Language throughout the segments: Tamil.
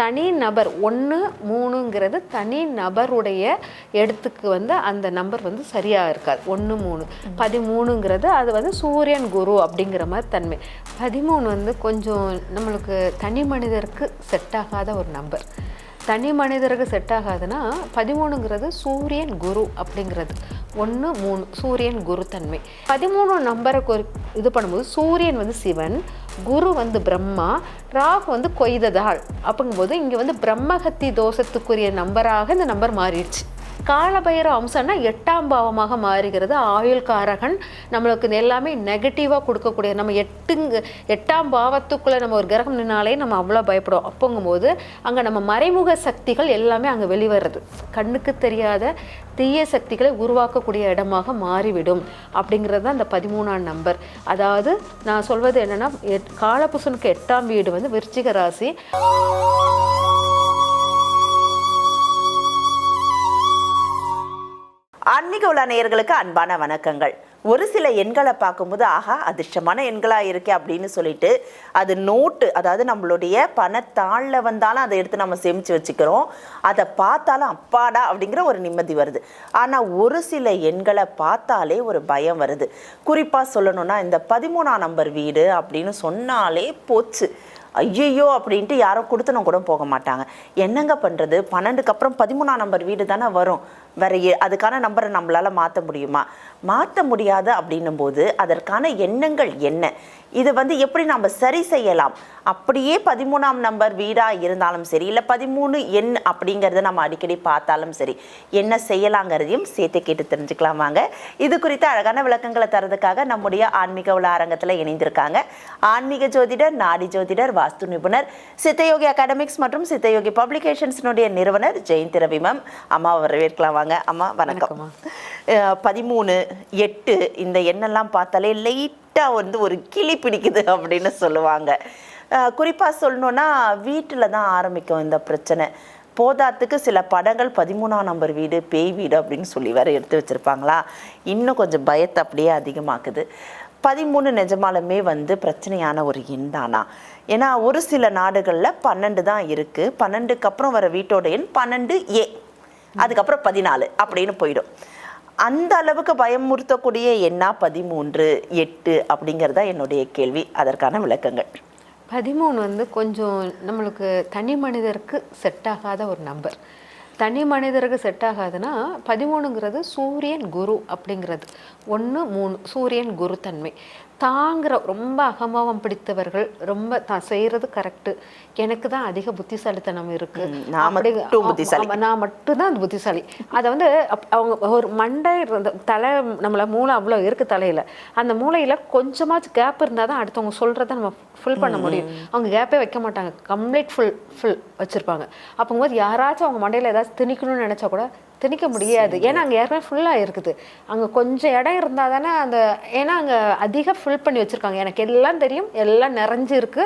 தனி நபர் ஒன்று மூணுங்கிறது தனி நபருடைய இடத்துக்கு வந்து அந்த நம்பர் வந்து சரியாக இருக்காது. ஒன்று மூணு. பதிமூணுங்கிறது அது வந்து சூரியன் குரு அப்படிங்கிற மாதிரி தன்மை. பதிமூணு வந்து கொஞ்சம் நம்மளுக்கு தனி மனிதருக்கு செட் ஆகாத ஒரு நம்பர். தனி மனிதருக்கு செட் ஆகாதுன்னா பதிமூணுங்கிறது சூரியன் குரு அப்படிங்கிறது. ஒன்று மூணு சூரியன் குரு தன்மை. பதிமூணு நம்பரை இது பண்ணும்போது சூரியன் வந்து சிவன் குரு வந்து பிரம்மா ராகு வந்து கொய்ததாள். அப்படிங்கும்போது இங்கே வந்து பிரம்மகத்தி தோஷத்துக்குரிய நம்பராக இந்த நம்பர் மாறிடுச்சு. காலபைரவ அம்சம்னா எட்டாம் பாவமாக மாறுகிறது. ஆயுள் காரகன் நம்மளுக்கு எல்லாமே நெகட்டிவாக கொடுக்கக்கூடிய நம்ம எட்டுங்க எட்டாம் பாவத்துக்குள்ளே நம்ம ஒரு கிரகம் நின்னாலே நம்ம அவ்வளோ பயப்படும் அப்போங்கும்போது அங்கே நம்ம மறைமுக சக்திகள் எல்லாமே அங்கே வெளிவருது கண்ணுக்கு தெரியாத தீய சக்திகளை உருவாக்கக்கூடிய இடமாக மாறிவிடும் அப்படிங்கிறது தான் இந்த பதிமூணாம் நம்பர். அதாவது நான் சொல்வது என்னென்னா எட் காலபுசனுக்கு எட்டாம் வீடு வந்து விருச்சிக ராசி. ஆன்மீக உலா நேயர்களுக்கு அன்பான வணக்கங்கள். ஒரு சில எண்களை பார்க்கும்போது ஆஹா அதிர்ஷ்டமான எண்களாக இருக்கே அப்படின்னு சொல்லிட்டு அது நோட்டு அதாவது நம்மளுடைய பணத்தாளில் வந்தாலும் அதை எடுத்து நம்ம சேமித்து வச்சுக்கிறோம். அதை பார்த்தாலும் அப்பாடா அப்படிங்கிற ஒரு நிம்மதி வருது. ஆனால் ஒரு சில எண்களை பார்த்தாலே ஒரு பயம் வருது. குறிப்பாக சொல்லணும்னா இந்த பதிமூணாம் நம்பர் வீடு அப்படின்னு சொன்னாலே போச்சு. ஐயையோ அப்படின்ட்டு யாரும் கொடுத்தனும் கூட போக மாட்டாங்க. என்னங்க பண்ணுறது பன்னெண்டுக்கு அப்புறம் பதிமூணாம் நம்பர் வீடு தானே வரும். வேற அதுக்கான நம்பரை நம்மளால் மாற்ற முடியுமா? மாற்ற முடியாது அப்படின்னும் போது அதற்கான எண்ணங்கள் என்ன? இதை வந்து எப்படி நம்ம சரி செய்யலாம்? அப்படியே பதிமூணாம் நம்பர் வீடாக இருந்தாலும் சரி இல்லை பதிமூணு எண் அப்படிங்கிறத நம்ம அடிக்கடி பார்த்தாலும் சரி என்ன செய்யலாங்கிறதையும் சேர்த்து கேட்டு தெரிஞ்சுக்கலாம் வாங்க. இது குறித்த அழகான விளக்கங்களை தரதுக்காக நம்முடைய ஆன்மீக உள்ள அரங்கத்தில் இணைந்திருக்காங்க. ஆன்மீக ஜோதிடர் நாடி ஜோதிடர் வாஸ்து நிபுணர் சித்தயோகி அகாடமிக்ஸ் மற்றும் சித்தயோகி பப்ளிகேஷன்ஸினுடைய நிறுவனர் ஜெயந்தி ரவி மேம். அம்மா வரவேற்கலாம் வாங்க. அம்மா வணக்கம். பதிமூணு எட்டு இந்த எண்ணெல்லாம் பார்த்தாலே லைட்டாக வந்து ஒரு கிளி பிடிக்குது அப்படின்னு சொல்லுவாங்க. குறிப்பாக சொல்லணுன்னா வீட்டில் தான் ஆரம்பிக்கும் இந்த பிரச்சனை. போதாத்துக்கு சில படங்கள் பதிமூணாம் நம்பர் வீடு பேய் வீடு அப்படின்னு சொல்லி வேற எடுத்து வச்சிருப்பாங்களா? இன்னும் கொஞ்சம் பயத்தை அப்படியே அதிகமாக்குது. பதிமூணு நிஜமாலுமே வந்து பிரச்சனையான ஒரு எண் தானா ஏன்னா ஒரு சில நாடுகளில் பன்னெண்டு தான் இருக்குது பன்னெண்டுக்கு அப்புறம் வர வீட்டோட எண் பன்னெண்டு ஏ. அதுக்கப்புறம் பதினாலு அப்படின்னு போயிடும். அந்த அளவுக்கு பயமுறுத்தக்கூடிய எண்ணா பதிமூன்று எட்டு அப்படிங்கிறது தான் என்னுடைய கேள்வி. அதற்கான விளக்கங்கள். பதிமூணு வந்து கொஞ்சம் நம்மளுக்கு தனி மனிதருக்கு செட் ஆகாத ஒரு நம்பர் தனி மனிதருக்கு செட் ஆகாதுன்னா பதிமூணுங்கிறது சூரியன் குரு அப்படிங்கிறது. ஒன்று மூணு சூரியன் குரு தன்மை. தாங்கிற ரொம்ப அகம்பாவம் பிடித்தவர்கள் ரொம்ப தான் செய்கிறது கரெக்டு எனக்கு தான் அதிக புத்திசாலித்தனம் இருக்கு. நான் நான் மட்டும்தான் அந்த புத்திசாலி. அதை வந்து அவங்க ஒரு மண்டை இருந்த தலை நம்மள மூளை அவ்வளோ இருக்கு தலையில. அந்த மூளையில கொஞ்சமாச்சும் கேப் இருந்தால் தான் அடுத்தவங்க சொல்றத நம்ம ஃபுல் பண்ண முடியும். அவங்க கேப்பே வைக்க மாட்டாங்க. கம்ப்ளீட் ஃபுல் ஃபுல் வச்சிருப்பாங்க. அப்போங்கும்போது யாராச்சும் அவங்க மண்டையில ஏதாச்சும் திணிக்கணும்னு நினைச்சா கூட திணிக்க முடியாது. ஏன்னா அங்கே ஏற்கனவே ஃபுல்லாக இருக்குது. அங்கே கொஞ்சம் இடம் இருந்தால் தானே அந்த ஏன்னா அங்கே அதிக ஃபில் பண்ணி வச்சுருக்காங்க. எனக்கு எல்லாம் தெரியும். எல்லாம் நிறைஞ்சு இருக்கு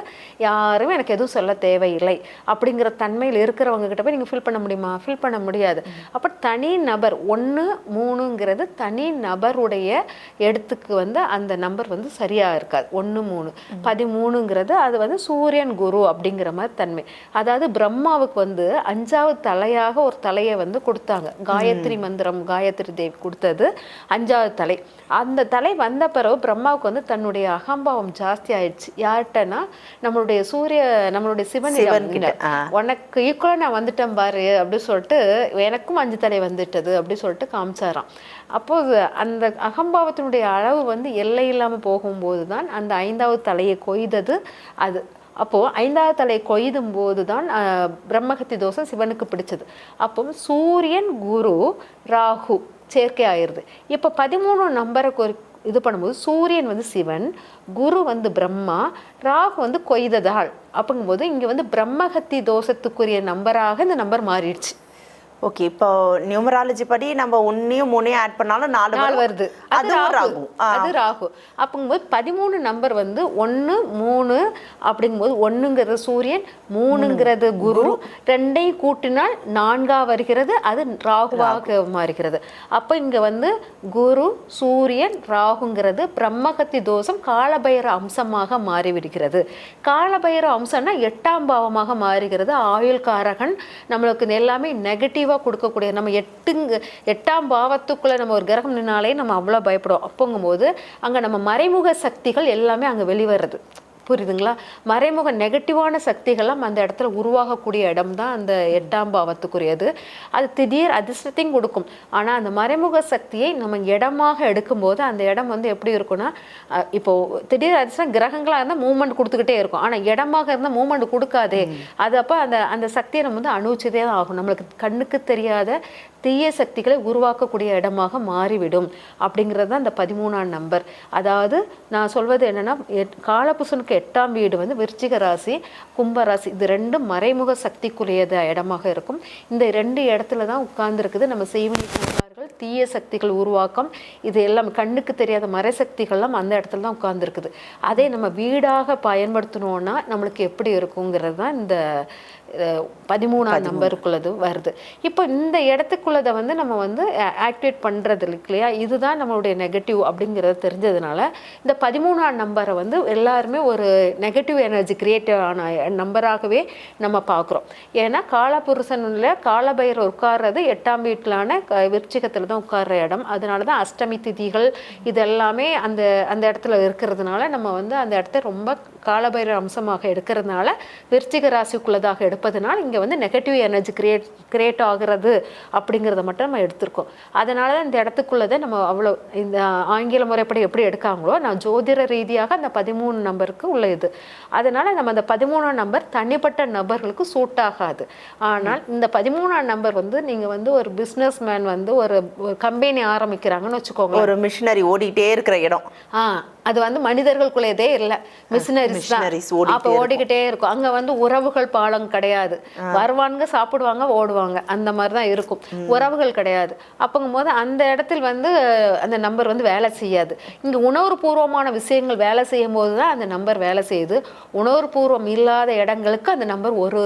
யாரும் எனக்கு எதுவும் சொல்ல தேவையில்லை. அப்படிங்கிற தன்மையில் இருக்கிறவங்க கிட்ட போய் நீங்கள் ஃபில் பண்ண முடியுமா? ஃபில் பண்ண முடியாது. அப்போ தனி நபர் ஒன்று மூணுங்கிறது தனி நபருடைய இடத்துக்கு வந்து அந்த நம்பர் வந்து சரியாக இருக்காது. ஒன்று மூணு. பதிமூணுங்கிறது அது வந்து சூரியன் குரு அப்படிங்கிற மாதிரி தன்மை. அதாவது பிரம்மாவுக்கு வந்து அஞ்சாவது தலையாக ஒரு தலையை வந்து கொடுத்தாங்க. காயத்ரி மந்திரம் காயத்ரி தேவி கொடுத்தது அஞ்சாவது தலை. அந்த தலை வந்த பிறகு பிரம்மாவுக்கு வந்து தன்னுடைய அகம்பாவம் ஜாஸ்தி ஆயிடுச்சு. யார்கிட்டனா நம்மளுடைய சூரிய நம்மளுடைய ஆ. உனக்கு ஈக்குவலாக நான் வந்துட்டேன் பாரு அப்படின்னு சொல்லிட்டு எனக்கும் அஞ்சு தலை வந்துட்டது அப்படி சொல்லிட்டு காமிச்சாராம். அப்போது அந்த அகம்பாவத்தினுடைய அளவு வந்து எல்லை இல்லாமல் போகும்போது தான் அந்த ஐந்தாவது தலையை கொய்தது அது. அப்போது ஐந்தாவது தலை கொய்தும் போது தான் பிரம்மகத்தி தோஷம் சிவனுக்கு பிடிச்சது. அப்போ சூரியன் குரு ராகு சேர்க்கை ஆயிடுது. இப்போ பதிமூணு நம்பரை கொ இது பண்ணும்போது சூரியன் வந்து சிவன் குரு வந்து பிரம்மா ராகு வந்து கொய்ததாள் அப்படிங்கும்போது இங்கே வந்து பிரம்மகத்தி தோஷத்துக்குரிய நம்பராக இந்த நம்பர் மாறிடுச்சு. ஓகே இப்போ நியூமராலஜி படி நம்ம ஒன்னையும் மூணையும் ஆட் பண்ணாலும் நாலு நாலு. வருது. அது ராகு. அது ராகு. அப்பங்கும்போது பதிமூணு நம்பர் வந்து ஒன்று மூணு அப்படிங்கும்போது ஒன்றுங்கிறது சூரியன் மூணுங்கிறது குரு. ரெண்டையும் கூட்டினால் நான்கா வருகிறது. அது ராகுவாக மாறுகிறது. அப்போ இங்கே வந்து குரு சூரியன் ராகுங்கிறது பிரம்மகத்தி தோஷம் காலபைர அம்சமாக மாறிவிடுகிறது. காலபைர அம்சம்னா எட்டாம் பாவமாக மாறுகிறது. ஆயுள் காரகன் நம்மளுக்கு எல்லாமே நெகட்டிவாக கொடுக்கக்கூடிய நம்ம எட்டுங்க எட்டாம் பாவத்துக்குள்ளே நம்ம ஒரு கிரகம் நின்னாலே நம்ம அவ்வளோ பயப்படுவோம். அப்போங்கும்போது அங்கே நம்ம மறைமுக சக்திகள் எல்லாமே அங்கே வெளிவருது. புரியுதுங்களா? மறைமுக நெகட்டிவான சக்திகள்லாம் அந்த இடத்துல உருவாகக்கூடிய இடம் தான் அந்த எட்டாம் பாவத்துக்குரியது. அது திடீர் அதிர்ஷ்டத்தையும் கொடுக்கும். ஆனால் அந்த மறைமுக சக்தியை நம்ம இடமாக எடுக்கும்போது அந்த இடம் வந்து எப்படி இருக்கும்னா அஹ், இப்போ திடீர் அதிர்ஷ்டம் கிரகங்களாக இருந்தால் மூவ்மெண்ட் கொடுத்துக்கிட்டே இருக்கும். ஆனால் இடமாக இருந்தால் மூவ்மெண்ட் கொடுக்காதே. அது அப்போ அந்த அந்த சக்தியை நம்ம வந்து அனுபவிச்சதே தான் ஆகும் நம்மளுக்கு கண்ணுக்கு தெரியாத தீய சக்திகளை உருவாக்கக்கூடிய இடமாக மாறிவிடும் அப்படிங்கிறது தான் அந்த பதிமூணாம் நம்பர். அதாவது நான் சொல்வது என்னன்னா எட்- காலபுருஷனுக்கு எட்டாம் வீடு வந்து விருச்சிக ராசி கும்ப ராசி. இது ரெண்டும் மறைமுக சக்திக்குரியத இடமாக இருக்கும். இந்த ரெண்டு இடத்துல தான் உட்கார்ந்துருக்குது. நம்ம செய்வனி கோளாறுகள் தீய சக்திகள் உருவாக்கம் இது எல்லாம் கண்ணுக்கு தெரியாத மறைசக்திகள்லாம் அந்த இடத்துல தான் உட்கார்ந்துருக்குது. அதே நம்ம வீடாக பயன்படுத்தணும்னா நம்மளுக்கு எப்படி இருக்குங்கிறது தான் இந்த பதிமூணாம் நம்பருக்குள்ளது வருது. இப்போ இந்த இடத்துக்குள்ளதை வந்து நம்ம வந்து ஆக்டிவேட் பண்ணுறது இல்லையா? இதுதான் நம்மளுடைய நெகட்டிவ் அப்படிங்கிறது தெரிஞ்சதுனால இந்த பதிமூணாம் நம்பரை வந்து எல்லாருமே ஒரு நெகட்டிவ் எனர்ஜி கிரியேட் ஆன நம்பராகவே நம்ம பார்க்குறோம். ஏன்னா காலபுருஷனில் காலபைரவர் உட்கார்றது எட்டாம் வீட்டிலான க விருச்சிகத்தில் தான் உட்கார்ற இடம். அதனால தான் அஷ்டமி திதிகள் இதெல்லாமே அந்த அந்த இடத்துல இருக்கிறதுனால நம்ம வந்து அந்த இடத்த ரொம்ப காலபைரவ அம்சமாக எடுக்கிறதுனால விருச்சிக ராசிக்குள்ளதாக எடுப்பதனால இங்கே வந்து நெகட்டிவ் எனர்ஜி கிரியேட் கிரியேட் ஆகிறது அப்படிங்கிறத மட்டும் நம்ம எடுத்திருக்கோம். அதனால தான் இந்த இடத்துக்குள்ளதை நம்ம அவ்வளோ இந்த ஆங்கில முறைப்படி எப்படி எடுக்காங்களோ நான் ஜோதிட ரீதியாக அந்த பதிமூணு நம்பருக்கு உள்ள இது. அதனால நம்ம அந்த பதிமூணாம் நம்பர் தனிப்பட்ட நபர்களுக்கு சூட் ஆகாது. ஆனால் இந்த பதிமூணாம் நம்பர் வந்து நீங்கள் வந்து ஒரு பிஸ்னஸ் மேன் வந்து ஒரு கம்பெனி ஆரம்பிக்கிறாங்கன்னு வச்சுக்கோங்க ஒரு மிஷினரி ஓடிட்டே இருக்கிற இடம். ஆ. அது வந்து மனிதர்களுக்குள்ளதே இல்லை. மிஷினரிஸ் தான். அப்போ ஓடிக்கிட்டே இருக்கும். அங்க வந்து உறவுகள் பாலம் கிடையாது. வருவாங்க சாப்பிடுவாங்க ஓடுவாங்க. அந்த மாதிரி தான் இருக்கும். உறவுகள் கிடையாது. அப்போங்கும் போது அந்த இடத்தில் வந்து அந்த நம்பர் வந்து வேலை செய்யாது. இங்க உணர்வுபூர்வமான விஷயங்கள் வேலை செய்யும் போது தான் அந்த நம்பர் வேலை செய்யுது. உணர்வுபூர்வம் இல்லாத இடங்களுக்கு அந்த நம்பர் ஒரு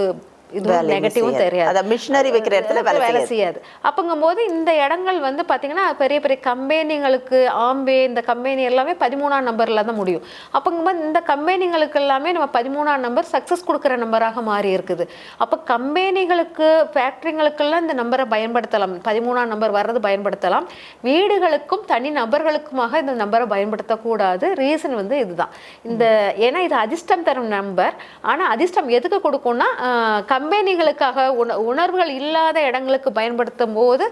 இதுவும் நெகட்டிவும். தெரியாது. மிஷினரி வைக்கிற இடத்துல வேலை செய்யாது. அப்போங்கும்போது இந்த இடங்கள் வந்து பார்த்தீங்கன்னா பெரிய பெரிய கம்பெனிங்களுக்கு ஆம்பே இந்த கம்பெனி எல்லாமே பதிமூணாம் நம்பரில் தான் முடியும். அப்போங்கும்போது இந்த கம்பெனிங்களுக்கு எல்லாமே நம்ம பதிமூணாம் நம்பர் சக்ஸஸ் கொடுக்குற நம்பராக மாறி இருக்குது. அப்போ கம்பெனிகளுக்கு ஃபேக்ட்ரிங்களுக்கெல்லாம் இந்த நம்பரை பயன்படுத்தலாம். பதிமூணாம் நம்பர் வர்றது பயன்படுத்தலாம். வீடுகளுக்கும் தனி நபர்களுக்குமாக இந்த நம்பரை பயன்படுத்தக்கூடாது. ரீசன் வந்து இதுதான். இந்த ஏன்னா இது அதிர்ஷ்டம் தரும் நம்பர். ஆனால் அதிர்ஷ்டம் எதுக்கு கொடுக்கும்னா ஆஹ், கம்பெனிகளுக்காக உண உணர்வுகள் இல்லாத இடங்களுக்கு பயன்படுத்தும் போது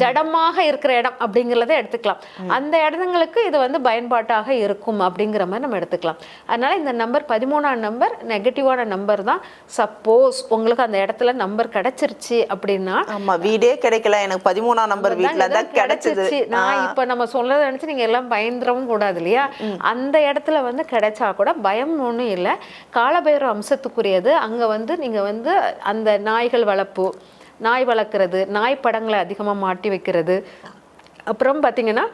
ஜடமாக இருக்கிற இடம் அப்படிங்கிறத எடுத்துக்கலாம். அந்த இடங்களுக்கு இது வந்து பயன்பாட்டாக இருக்கும் அப்படிங்கிற மாதிரி நம்ம எடுத்துக்கலாம். அதனால இந்த நம்பர் பதிமூணாம் நம்பர் நெகட்டிவான நம்பர் தான். சப்போஸ் உங்களுக்கு அந்த இடத்துல நம்பர் கிடைச்சிருச்சு அப்படின்னா ஆமா வீடே கிடைக்கல. எனக்கு பதிமூணாம் நம்பர் வீட்ல தான் கிடைச்சிருச்சு. நான் இப்ப நம்ம சொல்றதை நினைச்சு நீங்க எல்லாம் பயந்துடவும் கூடாது இல்லையா? அந்த இடத்துல வந்து கிடைச்சா கூட பயம் ஒண்ணும் இல்லை. காலபைரவ அம்சத்துக்குரியது. அங்க வந்து நீங்க வந்து அந்த நாய்கள் வளர்ப்பு நாய் வளர்க்குறது நாய் படங்களை அதிகமாக மாட்டி வைக்கிறது அப்புறம் பார்த்தீங்கன்னா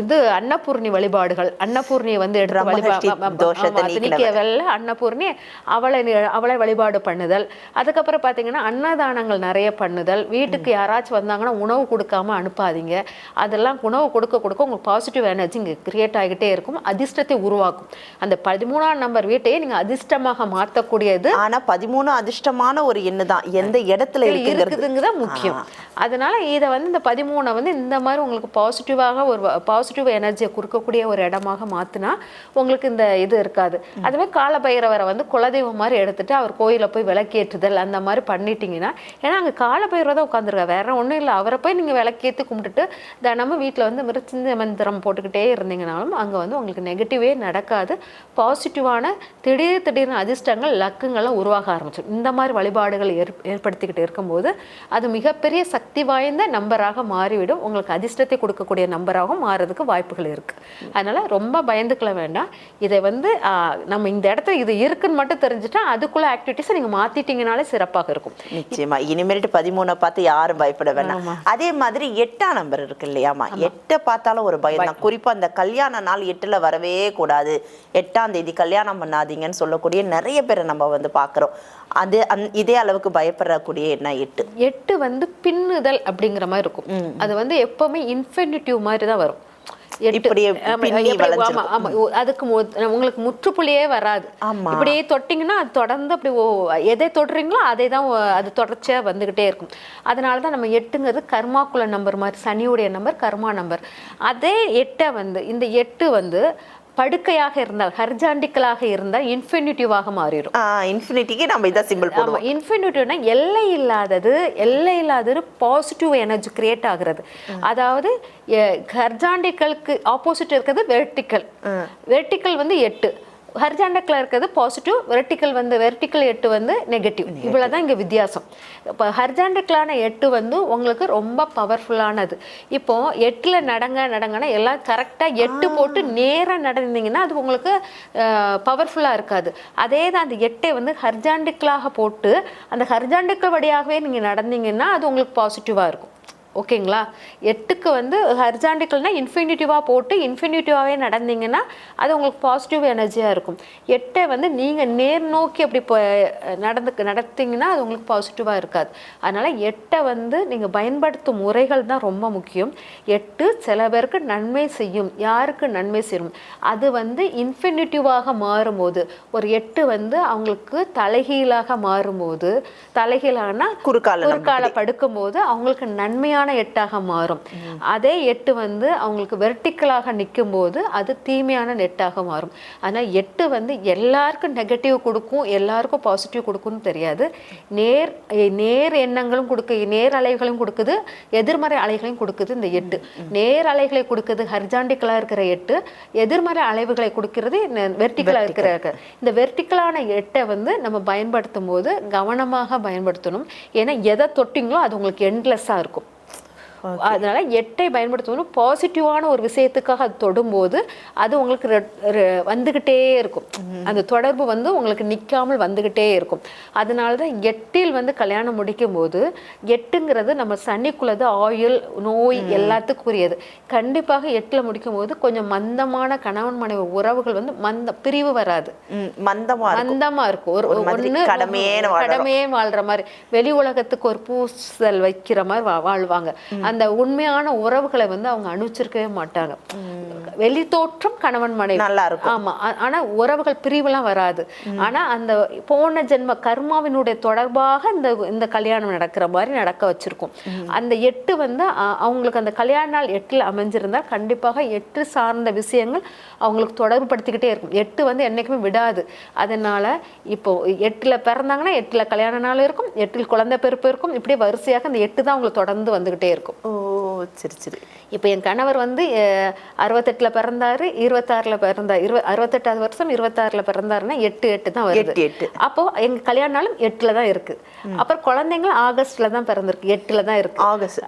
இது அன்னபூர்ணி வழிபாடுகள். அன்னபூர்ணியை வந்து எடுத்து பிரம்மஹத்தி வழிபா தோஷத்தை ஆமா, நீக்கினவர். திணிக்கவல்ல அன்னபூர்ணி அவளை அவளை வழிபாடு பண்ணுதல். அதுக்கப்புறம் பார்த்தீங்கன்னா அன்னதானங்கள் நிறைய பண்ணுதல். வீட்டுக்கு யாராச்சும் வந்தாங்கன்னா உணவு கொடுக்காம அனுப்பாதீங்க. அதெல்லாம் உணவு கொடுக்க கொடுக்க உங்களுக்கு பாசிட்டிவ் எனர்ஜி இங்கே கிரியேட் ஆகிட்டே இருக்கும். அதிர்ஷ்டத்தை உருவாக்கும். அந்த பதிமூணாம் நம்பர் வீட்டையே நீங்கள் அதிர்ஷ்டமாக மாற்றக்கூடியது. ஆனா பதிமூணு அதிர்ஷ்டமான ஒரு எண்ணு தான் எந்த இடத்துல இருக்குதுங்கிறத முக்கியம். அதனால இதை வந்து இந்த பதிமூணை வந்து இந்த மாதிரி உங்களுக்கு பாசிட்டிவாக ஒரு பாசிட்டிவ் எனர்ஜியை கொடுக்கக்கூடிய ஒரு இடமாக மாற்றினா உங்களுக்கு இந்த இது இருக்காது. அதுவே காலபைரவரை வந்து குலதெய்வம் மாதிரி எடுத்துட்டு அவர் கோயிலில் போய் விளக்கேற்றுதல் அந்த மாதிரி பண்ணிட்டீங்கன்னா ஏன்னா அங்கே காலபைரவர் தான் உட்காந்துருக்காரு வேற ஒன்றும் இல்லை. அவரை போய் நீங்கள் விளக்கேற்றி கும்பிட்டுட்டு தினமும் வீட்டில் வந்து மிருச்சிந்த மந்திரம் போட்டுக்கிட்டே இருந்தீங்கனாலும் அங்கே வந்து உங்களுக்கு நெகட்டிவே நடக்காது. பாசிட்டிவான திடீர் திடீர்னு அதிர்ஷ்டங்கள் லக்குங்கள்லாம் உருவாக ஆரம்பிச்சிடும். இந்த மாதிரி வழிபாடுகள் ஏற் ஏற்படுத்திக்கிட்டு இருக்கும்போது அது மிகப்பெரிய சக்தி வாய்ந்த நம்பராக மாறிவிடும். உங்களுக்கு அதிர்ஷ்ட அதிர்ஷ்டத்தை கொடுக்கக்கூடிய நம்பராகவும் மாறதுக்கு வாய்ப்புகள் இருக்கு. அதனால ரொம்ப பயந்துக்கல வேண்டாம். இதை வந்து நம்ம இந்த இடத்துல இது இருக்குன்னு மட்டும் தெரிஞ்சுட்டா அதுக்குள்ள ஆக்டிவிட்டிஸை நீங்க மாத்திட்டீங்கனாலே சிறப்பாக இருக்கும். நிச்சயமா. இனிமேட்டு பதிமூணை பார்த்து யாரும் பயப்பட வேண்டாம். அதே மாதிரி எட்டாம் நம்பர் இருக்கு இல்லையாமா எட்டை பார்த்தாலும் ஒரு பயம் தான். குறிப்பா அந்த கல்யாண நாள் எட்டுல வரவே கூடாது. எட்டாம் தேதி கல்யாணம் பண்ணாதீங்கன்னு சொல்லக்கூடிய நிறைய பேரை நம்ம வந்து பார்க்குறோம். அது அந் இதே அளவுக்கு பயப்படக்கூடிய என்ன எட்டு. எட்டு வந்து பின்னுதல் அப்படிங்கிற மாதிரி இருக்கும். அது வந்து எப்பவுமே இன்ஃபினிட்டிவ் மாதிரி தான் வரும். அதுக்கு உங்களுக்கு முற்றுப்புள்ளியே வராது. இப்படியே தொட்டிங்கன்னா அது தொடர்ந்து அப்படி எதை தொடுறீங்களோ அதே தான் அது தொடர்ச்சியா வந்துகிட்டே இருக்கும். அதனால தான் நம்ம எட்டுங்கிறது கர்மாக்குள்ள நம்பர் மாதிரி சனியுடைய நம்பர் கர்மா நம்பர் அதே எட்டை வந்து இந்த எட்டு வந்து படுக்கையாக இருந்தால் ஹர்ஜாண்டிக்கலாக இருந்தால் இன்ஃபினிட்டிவாக மாறிடும். இன்ஃபினிட்டிக்கு நம்ம இதான் சிம்பிள் போடுவோம். இன்ஃபினிட்டிவ்னா எல்லை இல்லாதது எல்லை இல்லாதது பாசிட்டிவ் எனர்ஜி கிரியேட் ஆகுறது. அதாவது ஹர்ஜாண்டிக்கலுக்கு ஆப்போசிட் இருக்கிறது வெர்டிக்கல் வெர்டிக்கல் வந்து எட்டு. ஹர்ஜாண்டக்கில் இருக்கிறது பாசிட்டிவ் வெர்டிக்கல் வந்து வெர்டிக்கல் எட்டு வந்து நெகட்டிவ் இவ்வளோ தான் இங்கே வித்தியாசம். இப்போ ஹர்ஜாண்டிக்கலான எட்டு வந்து உங்களுக்கு ரொம்ப பவர்ஃபுல்லானது இப்போ எட்டில் நடங்க நடங்கன்னா எல்லாம் கரெக்டாக எட்டு போட்டு நேராக நடந்தீங்கன்னா அது உங்களுக்கு பவர்ஃபுல்லாக இருக்காது. அதே தான் அந்த எட்டை வந்து ஹர்ஜாண்டிக்கலாக போட்டு அந்த ஹர்ஜாண்டிக்கல் வழியாகவே நீங்கள் நடந்தீங்கன்னா அது உங்களுக்கு பாசிட்டிவாக இருக்கும். ஓகேங்களா? எட்டுக்கு வந்து ஹர்ஜாண்டிக்கல்னா இன்ஃபினிட்டிவாக போட்டு இன்ஃபினிட்டிவாகவே நடந்தீங்கன்னா அது உங்களுக்கு பாசிட்டிவ் எனர்ஜியாக இருக்கும். எட்டை வந்து நீங்கள் நேர் நோக்கி அப்படி இப்போ நடந்து நடத்தீங்கன்னா அது உங்களுக்கு பாசிட்டிவாக இருக்காது. அதனால் எட்டை வந்து நீங்கள் பயன்படுத்தும் முறைகள் தான் ரொம்ப முக்கியம். எட்டு சில பேருக்கு நன்மை செய்யும் யாருக்கு நன்மை செய்யும்? அது வந்து இன்ஃபினிட்டிவாக மாறும்போது. ஒரு எட்டு வந்து அவங்களுக்கு தலைகீழாக மாறும்போது தலைகீழானா குறுக்கால குறுக்கால படுக்கும்போது அவங்களுக்கு நன்மையான எட்டாக மாறும். அதே எட்டு வந்து அவங்களுக்கு வெர்டிக்கலாக நிற்கும் போது அது தீமையான நெட்டாக மாறும். ஆனால் எட்டு வந்து எல்லாருக்கும் நெகட்டிவ் கொடுக்கும் எல்லாருக்கும் பாசிட்டிவ் கொடுக்கும்னு தெரியாது. நேர் நேர் எண்ணங்களும் கொடுக்கு நேர் அலைகளும் கொடுக்குது எதிர்மறை அலைகளையும் கொடுக்குது இந்த எட்டு. நேர் அலைகளை கொடுக்குது ஹர்ஜாண்டிக்கலாக இருக்கிற எட்டு எதிர்மறை அலைவுகளை கொடுக்கிறது வெர்டிக்கலாக இருக்கிற இந்த வெர்டிக்கலான எட்டை வந்து நம்ம பயன்படுத்தும் போது கவனமாக பயன்படுத்தணும். ஏன்னா எதை தொட்டிங்களோ அது உங்களுக்கு எண்ட்லெஸ்ஸாக இருக்கும். அதனால எட்டை பயன்படுத்தும்போது பாசிட்டிவான ஒரு விஷயத்துக்காக அது தொடும்போது அது உங்களுக்கு வந்துகிட்டே இருக்கும். அந்த தொடர்பு வந்து உங்களுக்கு நிற்காமல் வந்துகிட்டே இருக்கும். அதனால தான் எட்டில் வந்து கல்யாணம் முடிக்கும் போது எட்டுங்கிறது நம்ம சனிக்குள்ளது ஆயுள் நோய் எல்லாத்துக்குரியது. கண்டிப்பாக எட்டில் முடிக்கும் போது கொஞ்சம் மந்தமான கணவன் மனைவி உறவுகள் வந்து மந்த பிரிவு வராது. மந்தமா இருக்கும். மந்தமா இருக்கும். ஒரு ஒண்ணு கடமையே வாழ்ற மாதிரி. வெளி உலகத்துக்கு ஒரு பூசல் வைக்கிற மாதிரி வாழ்வாங்க. அந்த உண்மையான உறவுகளை வந்து அவங்க அனுச்சிருக்கவே மாட்டாங்க. வெளி தோற்றம் கணவன் மனைவி. நல்லா இருக்கும் ஆமா ஆனா உறவுகள் பிரிவுலாம் வராது. ஆனா அந்த போன ஜென்ம கர்மாவினுடைய தொடர்பாக இந்த இந்த கல்யாணம் நடக்கிற மாதிரி நடக்க வச்சிருக்கும். அந்த எட்டு வந்து அவங்களுக்கு அந்த கல்யாண நாள் எட்டில் அமைஞ்சிருந்தா கண்டிப்பாக எட்டு சார்ந்த விஷயங்கள் அவங்களுக்கு தொடர்புபடுத்திக்கிட்டே இருக்கும். எட்டு வந்து என்னைக்குமே விடாது. அதனால இப்போ எட்டுல பிறந்தாங்கன்னா எட்டுல கல்யாண நாள் இருக்கும். எட்டில் குழந்தை பிறப்பு இருக்கும். இப்படி வரிசையாக அந்த எட்டு தான் அவங்களுக்கு தொடர்ந்து வந்துகிட்டே இருக்கும். ஓ சரி சரி இப்போ என் கணவர் வந்து அறுபத்தெட்டுல பிறந்தாரு இருபத்தாறுல பிறந்தார் இருவ அறுபத்தெட்டாவது வருஷம் இருபத்தாறுல பிறந்தாருன்னா எட்டு எட்டு தான் வருது. எட்டு எட்டு. அப்போ எங்க கல்யாண நாளும் எட்டுல தான் இருக்கு. அப்புறம் குழந்தைங்க ஆகஸ்ட்ல தான் பிறந்திருக்கு எட்டுல தான் இருக்கு. ஆகஸ்ட்.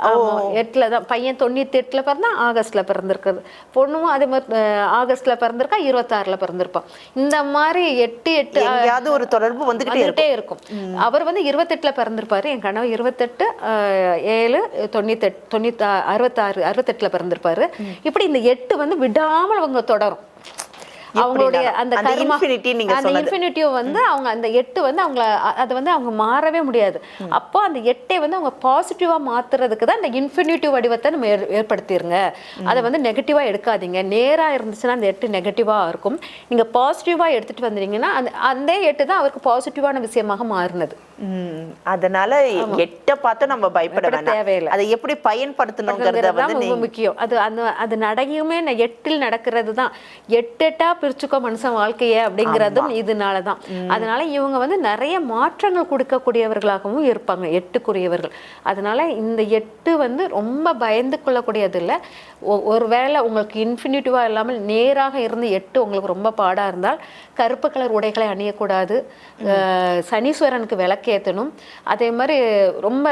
எட்டுல தான் பையன் தொண்ணூத்தி எட்டுல பிறந்தா ஆகஸ்ட்ல பிறந்திருக்குது. பொண்ணும் அதே மாதிரி அஹ், ஆகஸ்ட்ல பிறந்திருக்கா இருபத்தாறுல பிறந்திருப்பான் இந்த மாதிரி எட்டு எட்டு எங்கேயாவது ஒரு தொடர்பு வந்துகிட்டே இருக்கும். அவர் வந்து இருபத்தெட்டுல பிறந்திருப்பாரு என் கணவர் இருபத்தெட்டு ஏழு தொண்ணூத்தெட்டு தொண்ணூத்தி அறுபத்தாறு அறுபத்தெட்டுல பிறந்திருப்பாரு. இப்படி இந்த எட்டு வந்து விடாமல் அவங்க தொடரும். அவங்களுடைய அந்த அந்த நீங்க அந்த. இன்ஃபினிட்டிவ் வந்து அவங்க அந்த எட்டு வந்து அவங்கள அது வந்து அவங்க மாறவே முடியாது. அப்போ அந்த எட்டை வந்து அவங்க பாசிட்டிவா மாத்துறதுக்கு தான் இந்த இன்ஃபினிட்டிவ் வடிவத்தை நம்ம ஏற்- ஏற்படுத்திருங்க. அதை வந்து நெகட்டிவா எடுக்காதீங்க. நேரா இருந்துச்சுன்னா அந்த எட்டு நெகட்டிவா இருக்கும். நீங்க பாசிட்டிவா எடுத்துட்டு வந்தீங்கன்னா அந்த அந்த எட்டு தான் அவருக்கு பாசிட்டிவான விஷயமாக மாறினது. அதனால எட்ட பார்த்து நம்ம பயப்பட தேவையில்லை. அதை எப்படி பயன்படுத்தணுங்கிறத வந்து முக்கியம். அது அந்த அது நடையுமே எட்டில் நடக்கிறது தான் எட்டு எட்டா பிரிச்சுக்கோ மனுஷன் வாழ்க்கைய அப்படிங்கிறதும் இதனால தான் அதனால இவங்க வந்து நிறைய மாற்றங்கள் கொடுக்கக்கூடியவர்களாகவும் இருப்பாங்க எட்டுக்குரியவர்கள். அதனால இந்த எட்டு வந்து ரொம்ப பயந்து கொள்ளக்கூடியது இல்லை ஒருவேளை உங்களுக்கு இன்ஃபினிட்டிவா இல்லாமல் நேராக இருந்து எட்டு உங்களுக்கு ரொம்ப பாடா இருந்தால் கருப்பு கலர் உடைகளை அணியக்கூடாது. சனீஸ்வரனுக்கு விளக்கேற்றணும் அதே மாதிரி ரொம்ப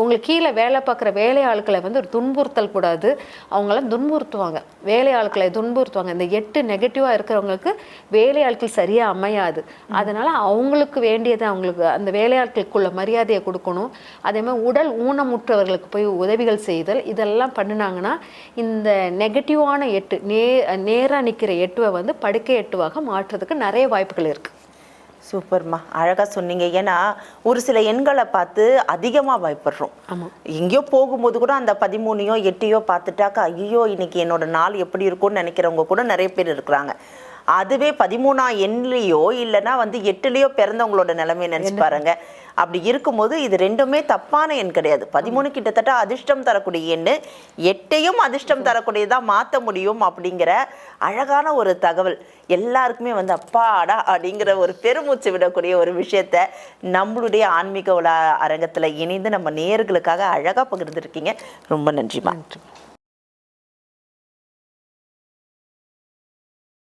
உங்களுக்கு கீழே வேலை பார்க்குற வேலையாட்களை வந்து ஒரு துன்புறுத்தல் கூடாது. அவங்களாம் துன்புறுத்துவாங்க. வேலையாட்களை துன்புறுத்துவாங்க. இந்த எட்டு நெகட்டிவாக இருக்கிறவங்களுக்கு வேலையாட்கள் சரியாக அமையாது. அதனால் அவங்களுக்கு வேண்டியதை அவங்களுக்கு அந்த வேலையாட்களுக்குள்ள மரியாதையை கொடுக்கணும். அதே மாதிரி உடல் ஊனமுற்றவர்களுக்கு போய் உதவிகள் செய்தல் இதெல்லாம் பண்ணினாங்கன்னா இந்த நெகட்டிவான எட்டு நே நேராக நிற்கிற எட்டுவை வந்து படுக்கை எட்டுவாக மாற்றுறதுக்கு நிறைய வாய்ப்புகள் இருக்குது சூப்பர்மா. அழகா சொன்னீங்க. ஏன்னா ஒரு சில எண்களை பார்த்து அதிகமா பயப்படுறோம். ஆமாம் எங்கேயோ போகும்போது கூட அந்த பதிமூணையோ எட்டையோ பார்த்துட்டாக்கா ஐயோ இன்னைக்கு என்னோட நாள் எப்படி இருக்கும்னு நினைக்கிறவங்க கூட நிறைய பேர் இருக்கிறாங்க. அதுவே பதிமூணா எண்லேயோ இல்லைன்னா வந்து எட்டுலேயோ பிறந்தவங்களோட நிலைமையை நினைச்சு பாருங்க. அப்படி இருக்கும்போது இது ரெண்டுமே தப்பான எண் கிடையாது. பதிமூணு கிட்டத்தட்ட அதிர்ஷ்டம் தரக்கூடிய எண். எட்டையும் அதிர்ஷ்டம் தரக்கூடியதா மாற்ற முடியும் அப்படிங்கிற அழகான ஒரு தகவல். எல்லாருக்குமே வந்து அப்பாடா அப்படிங்கிற ஒரு பெருமூச்சு விடக்கூடிய ஒரு விஷயத்த நம்மளுடைய ஆன்மீக உலா அரங்கத்துல இணைந்து நம்ம நேயர்களுக்காக அழகா பகிர்ந்துருக்கீங்க. ரொம்ப நன்றிமா நன்றி.